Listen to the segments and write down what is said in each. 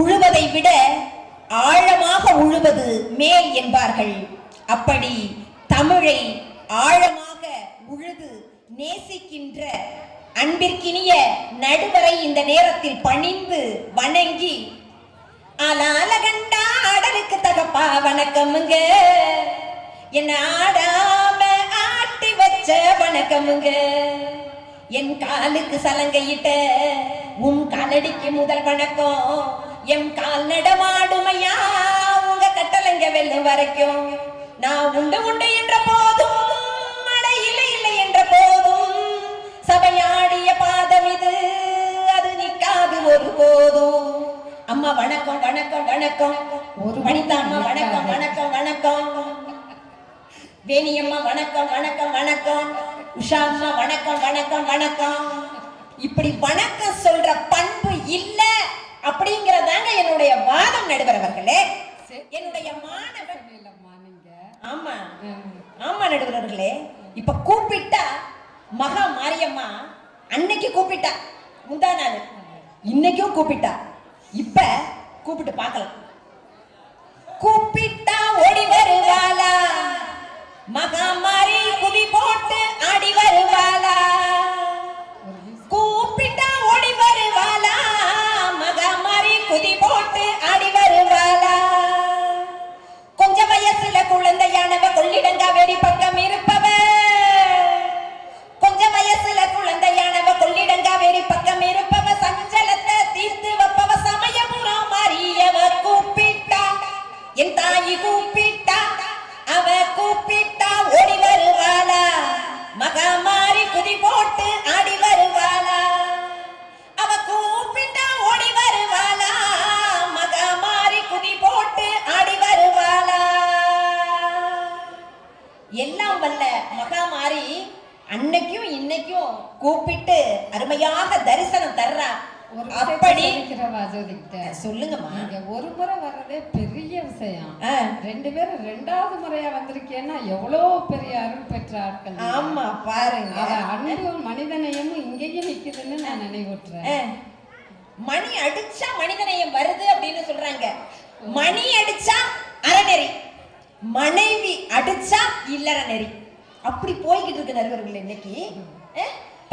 உழுவதை விட ஆழமாக உழுவது மேல் என்பார்கள். அப்படி தமிழை ஆழமாக உழுது நேசிக்கின்ற அன்பிற்கினிய நடுவரை இந்த நேரத்தில் பணிந்து வணங்கி அலாலகண்டா ஆடலுக்கு தகப்பா வணக்கமுங்க. என் ஆடாம ஆட்டி வச்ச வணக்கமுங்க. என் காலுக்கு சலங்கையிட்ட உன் காலடிக்கு முதல் வணக்கம். என் கால் நடமாடுமையா? உங்க கட்டளைங்க வெல்லும் வரைக்கும் நான் உண்டு உண்டு என்ற போதும் அட இல்லை இல்லை என்ற போதும் சபையாடிய பாதம் இது அது நிக்காது ஒரு போதும். அம்மா வணக்கம் வணக்கம் வணக்கம். ஒரு வனிதா அம்மா வணக்கம் வணக்கம் வணக்கம். வேணி அம்மா வணக்கம் வணக்கம் வணக்கம். உஷா அம்மா வணக்கம் வணக்கம் வணக்கம். இப்படி வணக்கம் சொல்ற பண்பு இல்ல. அப்படிங்கறதாங்க என்னுடைய வாதம் நடுவர் அவர்களே என்னுடைய மாணவர் ஆமா. ஆமா நடுவர் அவர்களே இப்ப கூப்பிட்டா மகா மாரியம்மா அன்னைக்கு கூப்பிட்டா. முந்தா நாள். இன்னைக்கும் கூப்பிட்டா. இப்ப கூப்பிட்டு பார்க்கலாம். கூப்பிட்டா ஓடி வருவாளா? மகா மாறி குதி போட்டு ஆடி வருவாளா? குழந்தையானவ கொள்ளிடங்கா வேடி இருக்கிறவா ஜோதிக்கிட்ட சொல்லுங்கம்மா. நீங்க ஒரு முறை வர்றதே பெரிய விஷயம். ரெண்டு பேரும் ரெண்டாவது முறையா வந்திருக்கேன்னா எவ்வளோ பெரிய அருள் பெற்ற ஆட்கள். ஆமா பாருங்க. அன்பும் மனிதனையும் இங்கேயும் நிக்குதுன்னு நான் நினைவுற்றேன். ஆ, மணி அடிச்சா மனிதநேயம் வருது அப்படின்னு சொல்றாங்க. மணி அடிச்சா அறநெறி. மனைவி அடிச்சா இல்லற நெறி அப்படி போய்கிட்டு இருக்கு நடுவர்கள் இன்னைக்கு.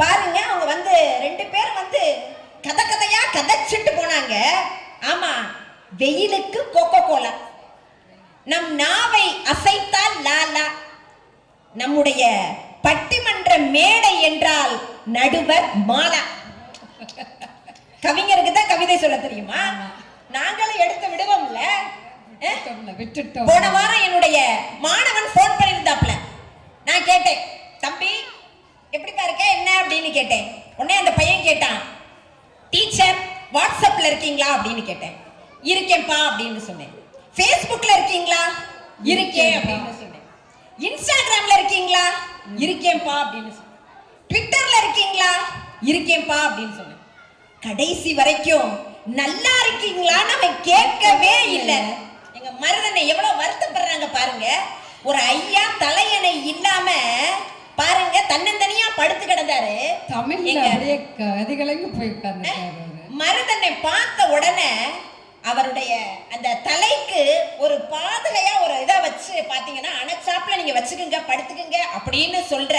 பாருங்க அவங்க வந்து ரெண்டு பேரும் வந்து கதை கதையா கதைச்சிட்டு போனாங்க. ஆமா வெயிலுக்கு கோகோ கோலா நம் நாவை அசைத்தால் லாலா நம்முடைய பட்டிமன்ற மேடை என்றால் நடுவர் மாலா. கவிஞருக்கு தான் கவிதை சொல்ல தெரியுமா? நாங்களும் எடுத்து விடுவோம்ல. போன வாரம் என்னுடைய மாணவன் போன் பண்ணியிருந்தாப்ல நான் கேட்டேன் தம்பி எப்படிப்பா இருக்க? என்ன? அப்படின்னு கேட்டேன். உடனே அந்த பையன் கேட்டான் டீச்சர் வாட்ஸ்அப்ல இருக்கீங்களா அப்படின்னு கேட்டேன். இருக்கேன்ப்பா அப்படின்னு சொன்னேன். ஃபேஸ்புக்ல இருக்கீங்களா? இருக்கேன் அப்படின்னு சொன்னேன். இன்ஸ்டாகிராம்ல இருக்கீங்களா? இருக்கேன்ப்பா அப்படின்னு சொன்னேன். ட்விட்டர்ல இருக்கீங்களா? இருக்கேன்ப்பா அப்படின்னு சொன்னேன். கடைசி வரைக்கும் நல்லா இருக்கீங்களான்னு அவன் கேட்கவே இல்லை. எங்க மருதனை எவ்வளவு வருத்தப்படுறாங்க பாருங்க. ஒரு ஐயா தலையணை இல்லாம பாருங்க தன்னந்தனியா படுத்து கிடந்தாரு. தமிழ்ல எங்க? அப்படியே கதிகலங்க போய் மருதனை பார்த்த உடனே அவருடைய அந்த தலைக்கு ஒரு பாதுகையா ஒரு இதை வச்சு பாத்தீங்கன்னா அணைச்சாப்புல நீங்க வச்சுக்கோங்க படுத்துக்குங்க அப்படின்னு சொல்ற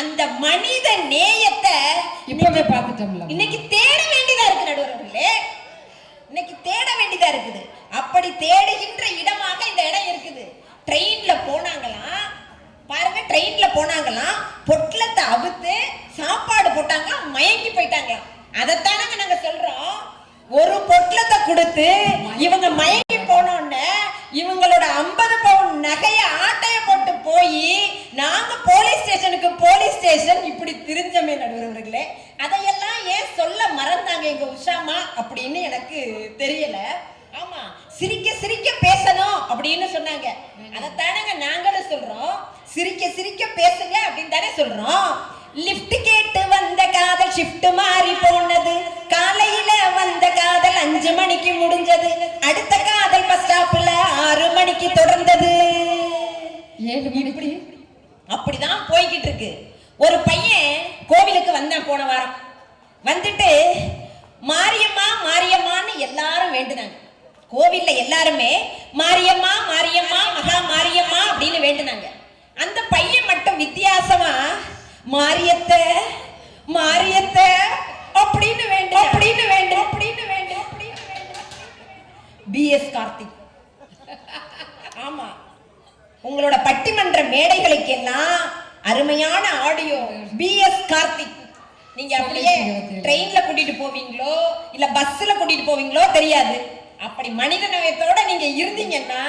அந்த மனித நேயத்தை இப்பவே பார்த்துட்டோம்ல. இன்னைக்கு தேட வேண்டியதா இருக்கு நடுவர்களே. இன்னைக்கு தேட வேண்டியதா இருக்குது. அப்படி தேடுகின்ற இடம் இருக்குது ட்ரெயின்ல போனாங்களாம் பாருங்க ட்ரெயின்ல போனாங்களாம் பொட்டலத்தை அவுத்து சாப்பாடு போட்டாங்க மயங்கி போயிட்டாங்க. அதைத்தானங்க நாங்க சொல்றோம். ஒரு பொட்டலத்தை கொடுத்து இவங்க மயங்கி போனோன்னு இவங்களோட ஐம்பது பவுன் நகைய ஆட்டைய போட்டு போய் நாங்க போலீஸ் ஸ்டேஷனுக்கு போலீஸ் ஸ்டேஷன் இப்படி திரிஞ்சமே நடுவர்களே அதையெல்லாம் ஏன் சொல்ல மறந்தாங்க எங்க உஷாமா அப்படின்னு எனக்கு தெரியல. சிரிக்க சிரிக்க பேசணும் அப்படின்னு சொன்னாங்க. அதைத்தானங்க நாங்களும் சொல்றோம். சிரிக்க சிரிக்க பேசுங்க அப்படின்னு தானே சொல்றோம். லிஃப்ட் கேட்டு வந்த காதல் ஷிஃப்ட் மாறி போனது. காலையில வந்த காதல் அஞ்சு மணிக்கு முடிஞ்சது. அடுத்த காதல் பஸ் ஸ்டாப்ல ஆறு மணிக்கு தொடர்ந்தது. அப்படிதான் போய்கிட்டு இருக்கு. ஒரு பையன் கோவிலுக்கு வந்தான் போன வாரம். வந்துட்டு மாரியம்மா மாரியம்மான்னு எல்லாரும் வேண்டுனாங்க. கோவில்ல எல்லாருமே மாரியம்மா மாரியம்மா மகா மாரியம்மா அப்படின்னு வேண்டுனாங்க அந்த பையன் மட்டும் வித்தியாசமா மாரியத்த மாரியத்த அப்படின்னு வேண்டும் அப்படின்னு வேண்டும் அப்படின்னு வேண்டும் அப்படின்னு வேண்டும் பிஎஸ் கார்த்திக் ஆமா உங்களோட பட்டிமன்ற மேடைகளுக்கெல்லாம் அருமையான ஆடியோ பிஎஸ் கார்த்திக் நீங்க அப்படியே ட்ரெயின்ல கூட்டிட்டு போவீங்களோ இல்ல பஸ்ல கூட்டிட்டு போவீங்களோ தெரியாது அப்படி மனித நேயத்தோட நீங்க இருந்தீங்கன்னா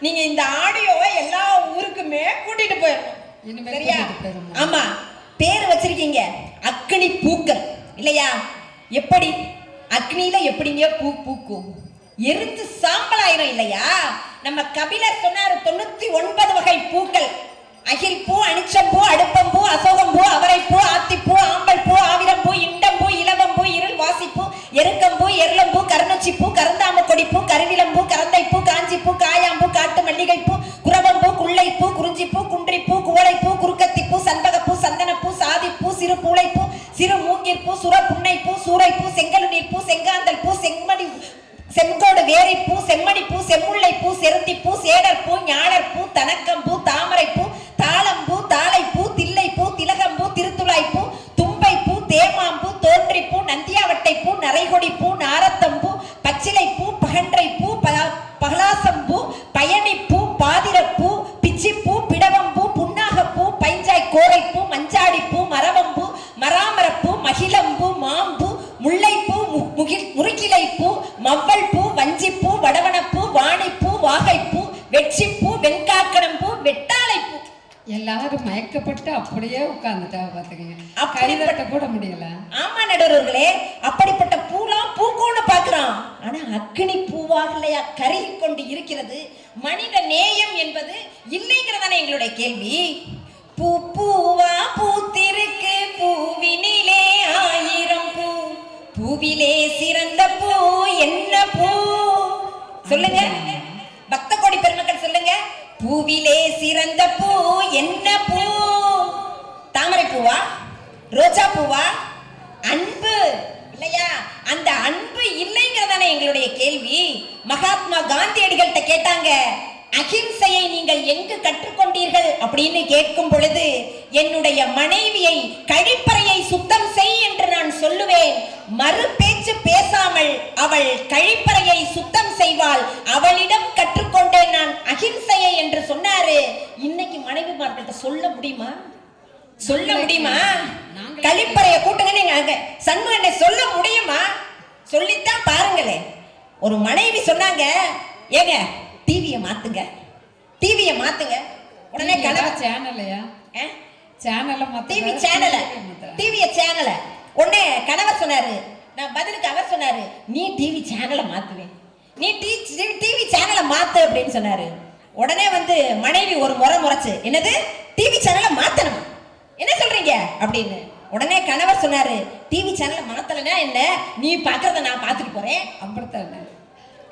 நீங்க இந்த ஆடியோவை எல்லா ஊருக்குமே கூட்டிட்டு போயிடணும் இனிமே சரியா. ஆமா. பேர் வச்சிருக்கீங்க. அக்னி பூக்கள். இல்லையா? எப்படி? அக்னியில எப்படிங்க பூ பூக்கும்? எரிந்து சாம்பலாயிரும் இல்லையா? நம்ம கபிலர் சொன்னாரு தொண்ணூத்தி ஒன்பது வகை பூக்கள். அகில் பூ அனிச்சம் பூ அடுப்பம் பூ அசோகம் பூ அவரைப்பூ ஆத்திப்பூ ஆம்பல் பூ ஆவிரம் பூ இண்டம் பூ இலவம் பூ இருள் வாசிப்பூ எருக்கம்பூ எருளம்பூ கருணச்சி பூ கருந்தாம கொடிப்பூ கருவிலம்பூ கரந்தைப்பூ காஞ்சிப்பூ காயாம்பூ காட்டு மல்லிகைப்பூ குரவம்பூ குள்ளைப்பூ குறிஞ்சிப்பூ குன்றிப்பூ குவளைப்பூ குறுக்கத்திப்பூ சண்பகப்பூ சந்தனப்பூ சாதிப்பூ சிறு பூளைப்பூ சிறு மூங்கிற்பூ சுர புன்னைப்பூ சூரைப்பூ செங்கலுநீர்ப்பூ செங்காந்தல் பூ செம்மணி செங்கோடு வேரைப்பூ செம்மணிப்பூ செம்முல்லைப்பூ செருந்திப்பூ சேடற்பூ ஞாழற்பூ தனக்கம்பூ தாமரைப்பூ தாளம்பூ தாளைப்பூ நந்தியாவட்டைப்பூ நரைகொடிப்பூ நாரத்தம்பூ பச்சிலைப்பூ பகன்றைப்பூ ப- பகலாசம்பூ பயணிப்பூ பாதிரப்பூ பிச்சிப்பூ பிடவம்பூ புன்னாகப்பூ பைஞ்சாய் கோரைப்பூ மஞ்சாடிப்பூ மரவம்பூ மராமரப்பூ மகிழம்பூ மாம்பூ முல்லைப்பூ முகில் முருக்கிலைப்பூ மவ்வள்பூ வஞ்சிப்பூ வடவனப்பூ வாணிப்பூ வாகைப்பூ வெட்சிப்பூ வெண்காக்கணம்பூ வெட்டாளைப்பூ எல்லாரும் மயக்கப்பட்டு அப்படியே உட்கார்ந்துட்டா பாத்துக்கங்க. கைதட்ட கூட முடியல. ஆமா நடுவர்களே அப்படிப்பட்ட பார்க்கிறான். ஆனா அக்னி பூவாக இல்லையா கருகி கொண்டு இருக்கிறது? மனித நேயம் என்பது இல்லைங்கிறதான எங்களுடைய கேள்வி? பூ பூவா பூத்திருக்கு பூவினிலே ஆயிரம் பூ. பூவிலே சிறந்த பூ என்ன பூ? சொல்லுங்க. பக்த கோடி பெருமக்கள் சொல்லுங்க. பூவிலே சிறந்த பூ என்ன பூ? தாமரை பூவா? ரோஜா பூவா? அன்பு. இல்லையா அந்த அன்பு இல்லைங்கிறதானே எங்களுடைய கேள்வி? மகாத்மா காந்தியடிகள்கிட்ட கேட்டாங்க அகிம்சையை நீங்கள் எங்கு கற்றுக்கொண்டீர்கள்? அப்படின்னு கேட்கும் பொழுது என்னுடைய மனைவியை கழிப்பறையை சுத்தம் செய் என்று நான் சொல்லுவேன். மறு பேச்சு பேசாமல் அவள் கழிப்பறையை சுத்தம் செய்வாள். அவளிடம் கற்றுக்கொண்டேன் நான் அகிம்சையை என்று சொன்னாரு. இன்னைக்கு மனைவிமார்கிட்ட சொல்ல முடியுமா? சொல்ல முடியுமா? கழிப்பறைய கூட்டுங்க நீங்க அங்க சண்முகனை சொல்ல முடியுமா? சொல்லித்தான் பாருங்களேன் ஒரு மனைவி சொன்னாங்க ஏங்க டிவிய மாத்துங்க. டிவிய மாத்துங்க. உடனே கணவர் சேனலையா சேனலை டிவி சேனல டிவி சேனல உடனே கணவர் சொன்னாரு நான் பதிலுக்கு அவர் சொன்னாரு நீ டிவி சேனலை மாத்துவேன் நீ டிவி சேனலை மாத்து அப்படின்னு சொன்னாரு. உடனே வந்து மனைவி ஒரு முறை முறைச்சு என்னது? டிவி சேனலை மாத்தணும்? என்ன சொல்றீங்க? அப்படின்னு உடனே கணவர் சொன்னாரு டிவி சேனலை மாத்தலைன்னா என்ன? நீ பாக்குறத நான் பார்த்துட்டு போறேன்.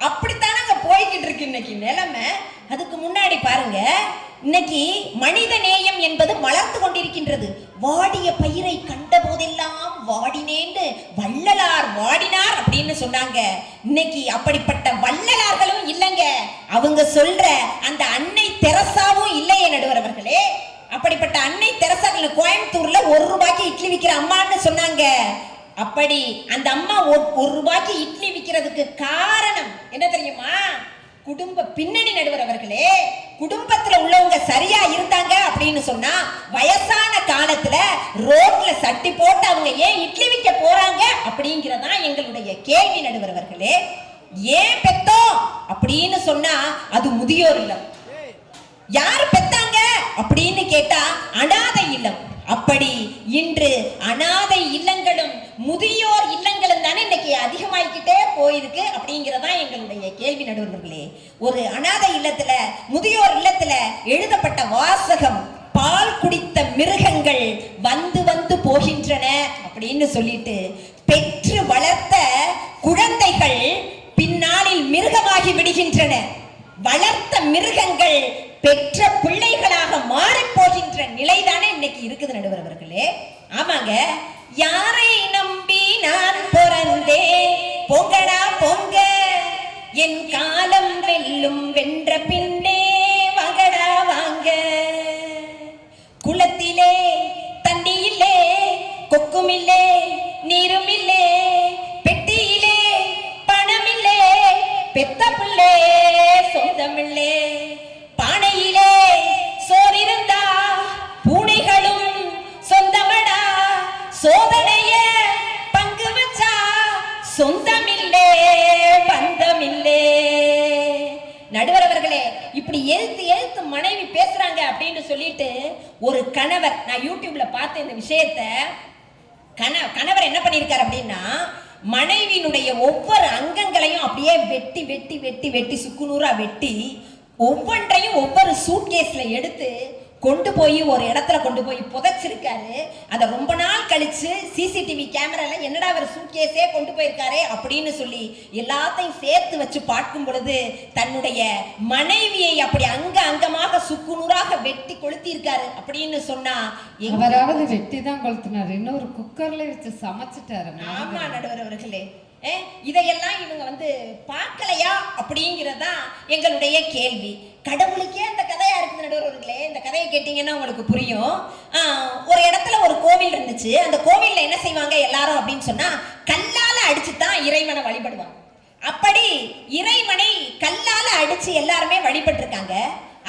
அப்படித்தானே அங்க போய்கிட்டு இருக்கு இன்னைக்கு நிலைமை. அதுக்கு முன்னாடி பாருங்க இன்னைக்கு மனித நேயம் என்பது மலர்ந்து கொண்டிருக்கின்றது. வாடிய பயிரை கண்ட போதெல்லாம் வாடினேன்னு வள்ளலார் வாடினார் அப்படின்னு சொன்னாங்க. இன்னைக்கு அப்படிப்பட்ட வள்ளலார்களும் இல்லைங்க. அவங்க சொல்ற அந்த அன்னை தெரசாவும் இல்லையே நடுவர் அவர்களே. அப்படிப்பட்ட அன்னை தெரசாக்கள் கோயம்புத்தூர்ல ஒரு ரூபாய்க்கு இட்லி விற்கிற அம்மான்னு சொன்னாங்க. அப்படி அந்த அம்மா ஒரு- ஒரு ரூபாய்க்கு இட்லி விற்கிறதுக்கு காரணம் என்ன தெரியுமா? குடும்ப பின்னணி நடுவர் அவர்களே குடும்பத்துல உள்ளவங்க சரியா இருந்தாங்க அப்படின்னு சொன்னா வயசான காலத்துல ரோட்ல சட்டி போட்டு அவங்க ஏன் இட்லி விற்க போறாங்க அப்படிங்கிறதா எங்களுடைய கேள்வி நடுவர் அவர்களே. ஏன் பெத்தோம்? அப்படின்னு சொன்னா அது முதியோர் இல்லம். யார் பெத்தாங்க? அப்படின்னு கேட்டா அனாதை இல்லம். அப்படி இன்று அனாதை இல்லங்களும் முதியோர் இல்லங்களும் தானே இன்னைக்கு அதிகமாகிக்கிட்டே போயிருக்கு அப்படிங்கிறதா எங்களுடைய கேள்வி நடுவர்களே. ஒரு அனாதை இல்லத்துல முதியோர் இல்லத்துல எழுதப்பட்ட வாசகம் பால் குடித்த மிருகங்கள் வந்து வந்து போகின்றன அப்படின்னு சொல்லிட்டு பெற்று வளர்த்த குழந்தைகள் பின்னாளில் மிருகமாகி விடுகின்றன. வளர்த்த மிருகங்கள் பெற்ற பிள்ளைகளாக மாறி போகின்ற நிலைதானே இன்னைக்கு இருக்குது நடுவர் அவர்களே ஆமாங்க. யாரை நம்பி நான் பிறந்தேன் பொங்கடா பொங்க. என் காலம் வெல்லும் வென்ற பின்னே வாங்கடா வாங்க. குளத்திலே தண்ணியிலே கொக்குமில்லே நீருமில்லே பெட்டியிலே பணமில்லே பெத்த பிள்ளே சொந்தமில்லே. இப்படி எழுத்து எழுத்து மனைவி பேசுறாங்க அப்படின்னு சொல்லிட்டு ஒரு கணவர் நான் யூடியூப்ல பார்த்த இந்த விஷயத்த கண கணவர் என்ன பண்ணியிருக்காரு அப்படின்னா மனைவியினுடைய ஒவ்வொரு அங்கங்களையும் அப்படியே வெட்டி வெட்டி வெட்டி வெட்டி சுக்குநூறா வெட்டி ஒவ்வொன்றையும் ஒவ்வொரு சூட்கேஸ்ல எடுத்து கொண்டு போய் ஒரு இடத்துல கொண்டு போய் புதைச்சிருக்காரு. அதை ரொம்ப நாள் கழிச்சு சிசிடிவி கேமரால என்னடா அவர் சூட்கேஸே கொண்டு போயிருக்காரே அப்படின்னு சொல்லி எல்லாத்தையும் சேர்த்து வச்சு பார்க்கும் பொழுது தன்னுடைய மனைவியை அப்படி அங்க அங்கமாக சுக்குநூறாக வெட்டி கொளுத்தியிருக்காரு அப்படின்னு சொன்னா அவராவது வெட்டி தான் கொளுத்தினார். இன்னொரு குக்கர்ல வச்சு சமைச்சிட்டாரு. ஆமா நடுவர் அவர்களே. இதையெல்லாம் இவங்க வந்து பார்க்கலையா அப்படிங்கிறதா எங்களுடைய கேள்வி. கடவுளுக்கே அந்த கதையா நடுவர்களே இந்த கதையை கேட்டிங்கன்னா உங்களுக்கு புரியும். ஒரு இடத்துல ஒரு கோவில் இருந்துச்சு. அந்த கோவில்ல என்ன செய்வாங்க எல்லாரும் அப்படின்னு சொன்னா கல்லால் அடிச்சு தான் இறைவனை வழிபடுவாங்க. அப்படி இறைவனை கல்லால் அடிச்சு எல்லாருமே வழிபட்டிருக்காங்க.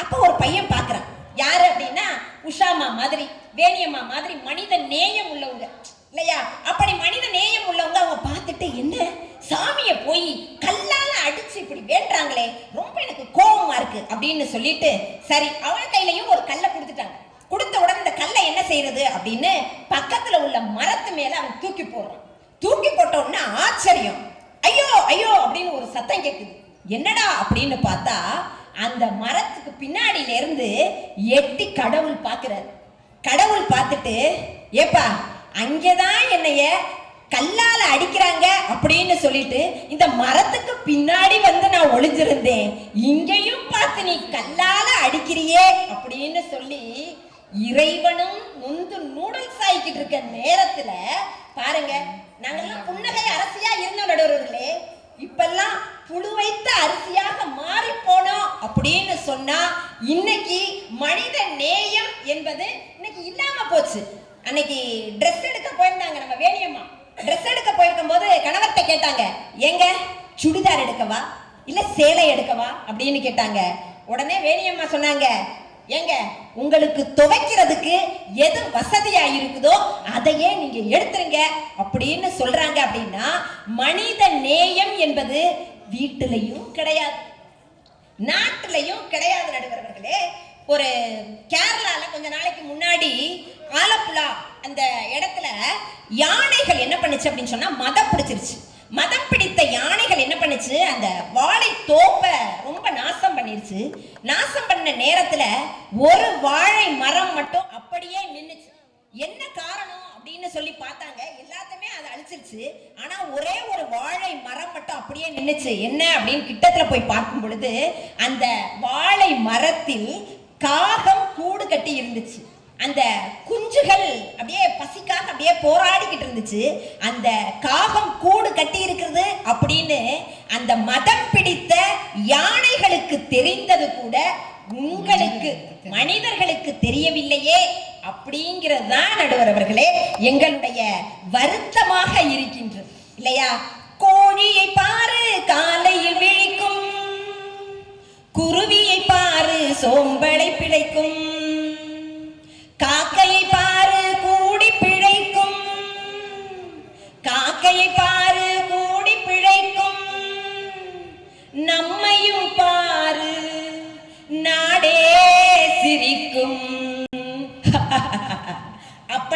அப்போ ஒரு பையன் பார்க்குறான் யாரு அப்படின்னா உஷாமா மாதிரி வேணியம்மா மாதிரி மனித நேயம் உள்ளவங்க. இல்லையா? அப்படி மனித நேயம் உள்ளவங்க அவங்க பார்த்துட்டு என்ன? சாமியை போய் கல்லால அடிச்சு இப்படி வேண்டாங்களே ரொம்ப எனக்கு கோபமா இருக்கு அப்படின்னு சொல்லிட்டு சரி அவன் கையிலையும் ஒரு கல்லை கொடுத்துட்டாங்க. கொடுத்த உடனே இந்த கல்லை என்ன செய்யறது அப்படின்னு பக்கத்துல உள்ள மரத்து மேல அவன் தூக்கி போடுறான். தூக்கி போட்ட உடனே ஆச்சரியம். ஐயோ ஐயோ அப்படின்னு ஒரு சத்தம் கேட்குது என்னடா அப்படின்னு பார்த்தா அந்த மரத்துக்கு பின்னாடியில இருந்து எட்டி கடவுள் பார்க்கிறார். கடவுள் பார்த்துட்டு ஏப்பா அங்கேதான் என்னைய கல்லால அடிக்கிறாங்க அப்படின்னு சொல்லிட்டு இந்த மரத்துக்கு பின்னாடி வந்து நான் ஒளிஞ்சிருந்தேன். இங்கேயும் பார்த்து நீ கல்லால அடிக்கிறியே அப்படின்னு சொல்லி இறைவனும் நொந்து நூடுல்ஸ் ஆகிக்கிட்டு இருக்க நேரத்துல பாருங்க நாங்கெல்லாம் புன்னகை அரசியா இருந்தோம் நடுவர்களே இப்பெல்லாம் புழு வைத்த அரிசியாக மாறி போனோம் அப்படின்னு சொன்னா இன்னைக்கு மனித நேயம் என்பது இன்னைக்கு இல்லாம போச்சு. அன்னைக்கு கேட்டாங்க எங்க? சுடிதார் எடுக்கவா? இல்ல சேலை எடுக்கவா? அப்படின்னு கேட்டாங்க. உடனே வேணியம்மா சொன்னாங்க ஏங்க உங்களுக்கு துவைக்கிறதுக்கு எது வசதியா இருக்குதோ அதையே நீங்க எடுத்துருங்க. அப்படின்னு சொல்றாங்க அப்படின்னா மனித நேயம் என்பது வீட்டிலையும் கிடையாது. நாட்டிலையும் கிடையாது நடுவர்களே. ஒரு கேரளால கொஞ்ச நாளைக்கு முன்னாடி ஆலப்புழா அந்த இடத்துல யானைகள் என்ன பண்ணுச்சு அப்படின்னு சொன்னா மதம் பிடிச்சிருச்சு. மதம் பிடித்த யானைகள் என்ன பண்ணுச்சு? அந்த வாழை தோப்பை ரொம்ப நாசம் பண்ணிருச்சு. நாசம் பண்ண நேரத்துல ஒரு வாழை மரம் மட்டும் அப்படியே நின்னுச்சு. என்ன காரணம் அப்படின்னு சொல்லி பார்த்தாங்க. எல்லாத்தையுமே அதை அழிச்சிருச்சு. ஆனா ஒரே ஒரு வாழை மரம் மட்டும் அப்படியே நின்னுச்சு. என்ன அப்படின்னு கிட்டத்துல போய் பார்க்கும் பொழுது அந்த வாழை மரத்தில் காகம் கூடு கட்டி இருந்துச்சு. அந்த குஞ்சுகள் அப்படியே பசிக்காக அப்படியே போராடிக்கிட்டு இருந்துச்சு. அந்த காகம் கூடு கட்டி இருக்கிறது அப்படின்னு அந்த மதம் பிடித்த யானைகளுக்கு தெரிந்தது கூட உங்களுக்கு மனிதர்களுக்கு தெரியவில்லையே அப்படிங்கிறது தான் நடுவர் அவர்களே எங்களுடைய வருத்தமாக இருக்கின்றது. இல்லையா? கோழியை பாரு காலையில் விழிக்கும். குருவியை பாரு சோம்பலை பிழைக்கும்.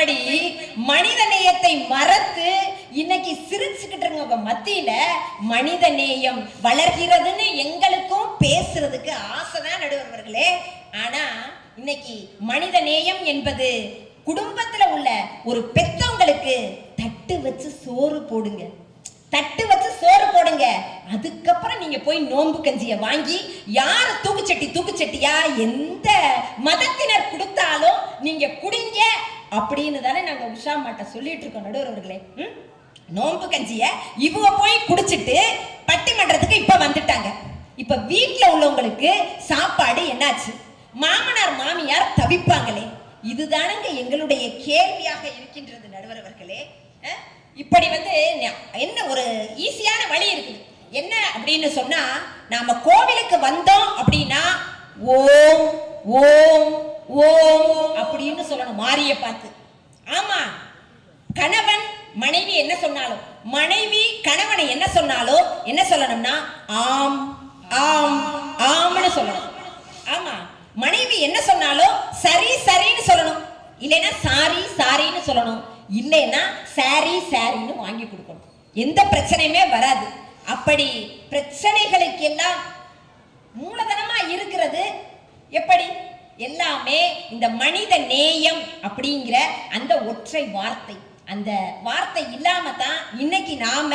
அப்படி மனித நேயத்தை மறத்து இன்னைக்கு சிரிச்சுக்கிட்டு இருக்க மத்தியில மனித நேயம் வளர்கிறதுன்னு எங்களுக்கும் பேசுறதுக்கு ஆசைதான் நடுவர்களே. ஆனா இன்னைக்கு மனித நேயம் என்பது குடும்பத்துல உள்ள ஒரு பெத்தவங்களுக்கு தட்டு வச்சு சோறு போடுங்க. தட்டு வச்சு சோறு போடுங்க. அதுக்கப்புறம் நீங்க போய் நோன்பு கஞ்சிய வாங்கி யார் தூக்குச்சட்டி தூக்குச்சட்டியா எந்த மதத்தினர் கொடுத்தாலும் நீங்க குடிங்க அப்படின்னு தானே நாங்கள் உஷா மாட்ட சொல்லிட்டு இருக்கோம் நடுவர்களே ம்? நோன்பு கஞ்சிய இவங்க போய் குடிச்சிட்டு பட்டிமன்றத்துக்கு இப்ப வந்துட்டாங்க. இப்ப வீட்டில் உள்ளவங்களுக்கு சாப்பாடு என்னாச்சு? மாமனார் மாமியார் தவிப்பாங்களே. இதுதானங்க எங்களுடைய கேள்வியாக இருக்கின்றது நடுவர் அவர்களே இப்படி வந்து என்ன ஒரு ஈஸியான வழி இருக்குது. என்ன அப்படின்னு சொன்னா நாம கோவிலுக்கு வந்தோம் அப்படின்னா ஓம் ஓம் ஓம் அப்படின்னு சொல்லணும் மாரிய பார்த்து. ஆமா கணவன் மனைவி என்ன சொன்னாலும் மனைவி கணவனை என்ன சொன்னாலும் என்ன சொல்லணும்னா ஆம் ஆம் ஆம்னு சொல்லணும். ஆமா மனைவி என்ன சொன்னாலும் சரி சரின்னு சொல்லணும். இல்லைன்னா சாரி சாரின்னு சொல்லணும். இல்லைன்னா சாரி சாரின்னு வாங்கி கொடுக்கணும். எந்த பிரச்சனையுமே வராது. அப்படி பிரச்சனைகளுக்கெல்லாம் எல்லாம் இருக்கிறது எப்படி எல்லாமே இந்த மனித நேயம் அப்படிங்கிற அந்த ஒற்றை வார்த்தை. அந்த வார்த்தை இல்லாம தான் இன்னைக்கு நாம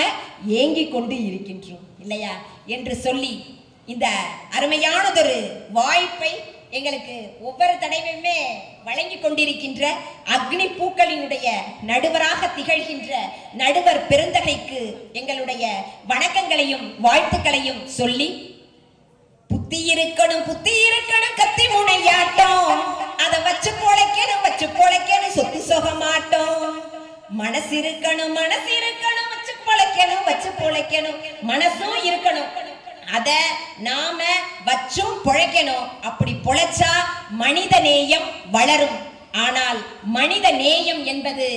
ஏங்கி கொண்டு இருக்கின்றோம் இல்லையா? என்று சொல்லி இந்த அருமையானதொரு வாய்ப்பை எங்களுக்கு ஒவ்வொரு தடவையுமே வழங்கி கொண்டிருக்கின்ற அக்னி பூக்களினுடைய நடுவராக திகழ்கின்ற நடுவர் பெருந்தகைக்கு எங்களுடைய வணக்கங்களையும் வாழ்த்துக்களையும் சொல்லி புத்தி இருக்கணும் புத்தி இருக்கணும் கத்தி முனையாட்டம். அத வச்சு பொழைக்கணும் வச்சு பொழைக்கணும் சொத்து சொக மாட்டோம் மனசு இருக்கணும் மனசு இருக்கணும் வச்சு பொழைக்கணும் வச்சு பொழைக்கணும். மனசும் இருக்கணும். அத நாம வச்சும் பொழைக்கணும். அப்படி பொழைச்சா மனித நேயம் வளரும். ஆனால் மனித நேயம் என்பது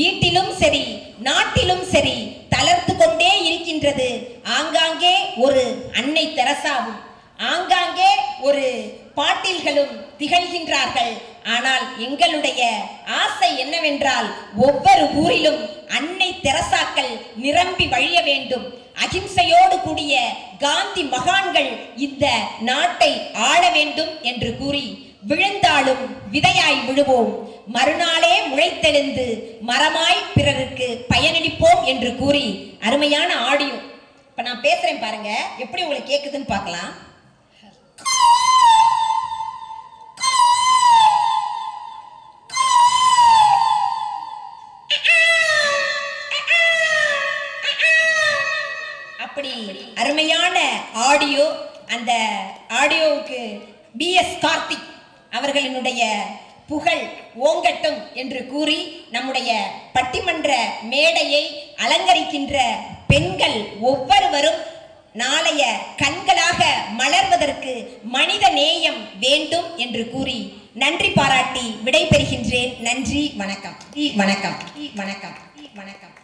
வீட்டிலும் சரி நாட்டிலும் சரி தளர்த்து கொண்டே இருக்கின்றது. ஆங்காங்கே ஒரு அன்னை தெரசாவும். ஆங்காங்கே ஒரு பாட்டில்களும் திகழ்கின்றார்கள். ஆனால் எங்களுடைய ஆசை என்னவென்றால் ஒவ்வொரு ஊரிலும் அன்னை தெரசாக்கள் நிரம்பி வழிய வேண்டும். அகிம்சையோடு கூடிய காந்தி மகான்கள் இந்த நாட்டை ஆள வேண்டும் என்று கூறி விழுந்தாலும் விதையாய் விழுவோம். மறுநாளே முளைத்தெழுந்து மரமாய் பிறருக்கு பயனளிப்போம் என்று கூறி அருமையான ஆடியோ. இப்ப நான் பேசுறேன் பாருங்க. எப்படி உங்களுக்கு கேக்குதுன்னு பார்க்கலாம். அப்படி அருமையான ஆடியோ அந்த ஆடியோவுக்கு பி எஸ் கார்த்திக் அவர்களினுடைய புகழ் ஓங்கட்டும் என்று கூறி நம்முடைய பட்டிமன்ற மேடையை அலங்கரிக்கின்ற பெண்கள் ஒவ்வொருவரும் நாளைய கண்களாக மலர்வதற்கு மனித நேயம் வேண்டும் என்று கூறி நன்றி பாராட்டி விடைபெறுகின்றேன். நன்றி வணக்கம். வணக்கம். வணக்கம். வணக்கம். வணக்கம்